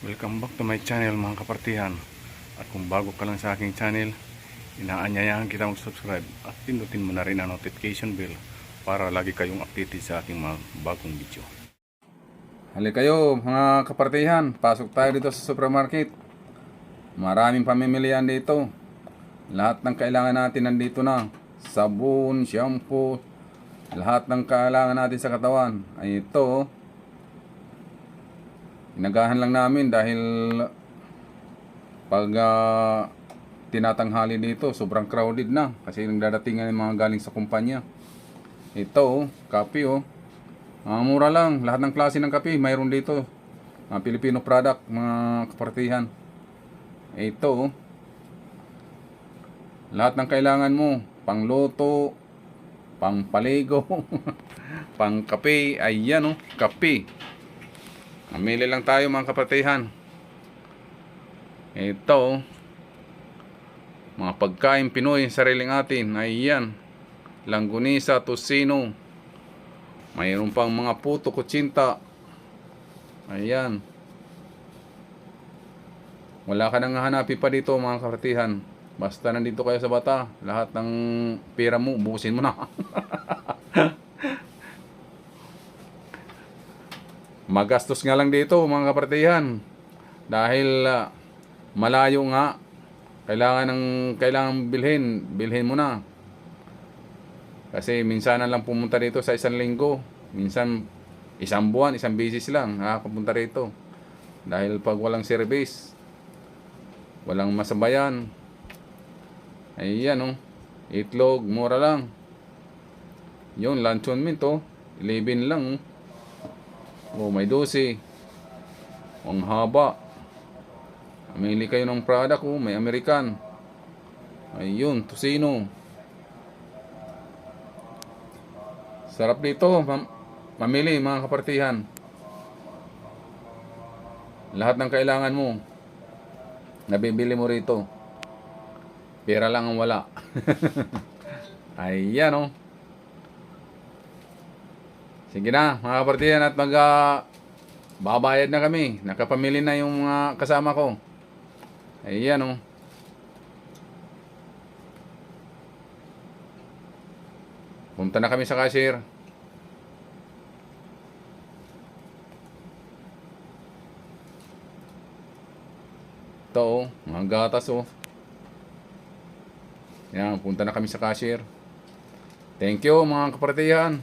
Welcome back to my channel mga kapartihan. At kung bago ka lang sa aking channel, inaanyayahan kita mag-subscribe at pindutin mo na rin ang notification bell para lagi kayong updated sa aking mga bagong video. Halika kayo mga kapartihan, pasok tayo dito sa supermarket. Maraming pamimilian dito. Lahat ng kailangan natin nandito na. Sabon, shampoo, lahat ng kailangan natin sa katawan. Ay ito. Inagahan lang namin dahil pag ah, tinatanghali dito, sobrang crowded na kasi nagdadatingan ng mga galing sa kumpanya. Ito, oh, kape oh. Ah, mura lang. Lahat ng klase ng kape, mayroon dito. Mga Filipino product, mga kapartihan. Ito, oh. Lahat ng kailangan mo, pangluto, pangpaligo, pang kape, ayan oh, kape. Mamili lang tayo mga kapatihan. Ito, oh. mga pagkain Pinoy, sariling atin, ayan. Langgunisa, tosino, mayroon pang mga puto kutsinta. Ayan. Wala ka nang hanapin pa dito mga kapatihan. Basta nandito kayo sa bata, lahat ng pera mo, bukusin mo na. Magastos nga lang dito mga kapatihan. Dahil ah, malayo nga. Kailangan ng kailangan bilhin, bilhin mo na. Kasi minsan lang pumunta dito sa isang linggo. Minsan isang buwan, isang bisis lang nakakapunta rito. Dahil pag walang service, walang masabayan. Ayan oh. Itlog, mura lang. Yun, luncheon mint oh. 11 lang oh. Oh, may 12. Ang haba. Mamili kayo ng product oh. May American. Ayun, tosino. Sarap dito, mam mamili mga kapartihan. Lahat ng kailangan mo, nabibili mo rito. Pera lang ang wala. Ayan oh. Sige na, mga kapartihan at mag ah, babayad na kami. Nakapamili na yung mga kasama ko. Ayan oh. Punta na kami sa cashier. Ito oh, mga gatas oh. Yan, punta na kami sa cashier. Thank you mga kapartihan.